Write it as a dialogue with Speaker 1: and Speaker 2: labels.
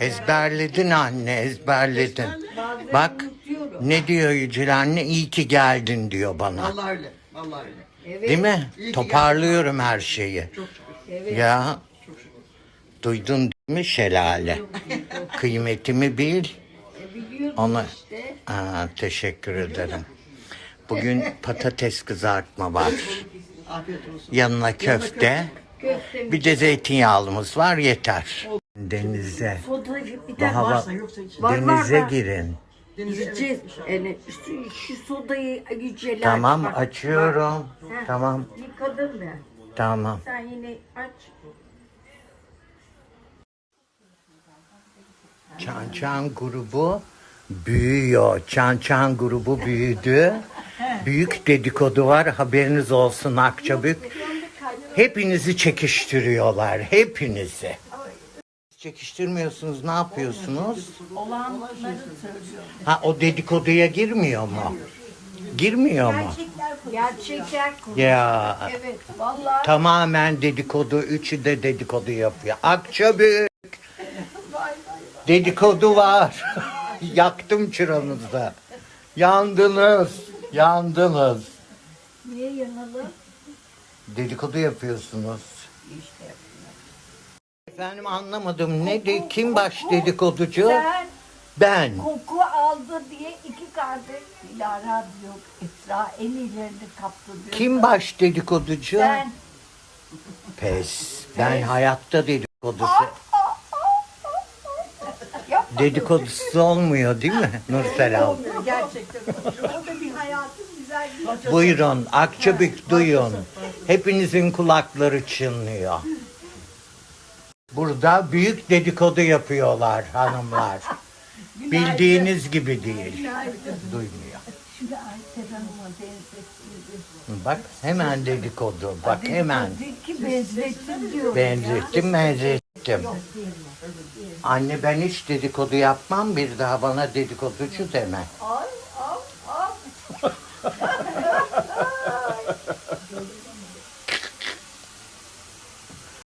Speaker 1: Ezberledin anne, ezberledin. Bak ne diyor Yücel anne? İyi ki geldin diyor bana.
Speaker 2: Vallahi öyle. Vallahi öyle.
Speaker 1: Değil mi?
Speaker 2: İyi ki
Speaker 1: Toparlıyorum her şeyi.
Speaker 2: Çok şükür.
Speaker 1: Ya duydun değil mi şelale? Kıymetimi bil.
Speaker 3: Biliyorum
Speaker 1: Ona
Speaker 3: işte.
Speaker 1: Aa, teşekkür ederim. Bugün patates kızartma var.
Speaker 2: Afiyet olsun.
Speaker 1: Yanına köfte.
Speaker 3: Köfte
Speaker 1: Bir de zeytinyağlımız var yeter. Denize.
Speaker 3: sodacı bir
Speaker 1: hava
Speaker 2: Varsa yoksa.
Speaker 3: Var, var,
Speaker 1: denize
Speaker 3: var.
Speaker 1: girin.
Speaker 2: Denize
Speaker 3: Yiyeceğiz. Yani şu, şu sodayı yüceler.
Speaker 1: Tamam
Speaker 3: bak,
Speaker 1: açıyorum.
Speaker 3: bak. Heh,
Speaker 1: Tamam
Speaker 3: Yıkadım ben.
Speaker 1: tamam.
Speaker 3: Sen yine aç.
Speaker 1: Çan Çan grubu büyüyor. Çan Çan grubu büyüdü. Büyük dedikodu var haberiniz olsun Akçabük. Hepinizi çekiştiriyorlar. Hepinizi. Çekiştirmiyorsunuz ne yapıyorsunuz?
Speaker 3: Olanları söylüyorum.
Speaker 1: Ha o dedikoduya girmiyor mu? Girmiyor mu?
Speaker 3: Gerçekler konu.
Speaker 1: Ya
Speaker 3: Evet vallahi.
Speaker 1: tamamen dedikodu. Üçü de dedikodu yapıyor. Akçabük. Dedikodu var. Yaktım çıranızı. Yandınız. Yandınız.
Speaker 3: Niye yanalım?
Speaker 1: Dedikodu yapıyorsunuz. Efendim anlamadım. Ne de kim baş dedikoducu?
Speaker 3: Sen
Speaker 1: Ben.
Speaker 3: koku aldı diye iki kardeş Dilara diyor. Esra en iyilerini kaptı diyor.
Speaker 1: Kim baş dedikoducu?
Speaker 3: Sen.
Speaker 1: Pes. Ben hayatta dedikodusu.
Speaker 3: Yapma.
Speaker 1: Dedikodusu olmuyor değil mi Nursel abla?
Speaker 2: Gerçekten.
Speaker 3: O da bir hayatın güzel bir
Speaker 1: Buyurun Akçabük duyun. Hepinizin kulakları çınlıyor. Burada büyük dedikodu yapıyorlar hanımlar. Bildiğiniz gibi değil. Duymuyor. Bak hemen dedikodu. Bak hemen.
Speaker 3: Benzettim diyor.
Speaker 1: Benzettim benzettim. Anne ben hiç dedikodu yapmam bir daha bana dedikoducu deme.
Speaker 3: Ay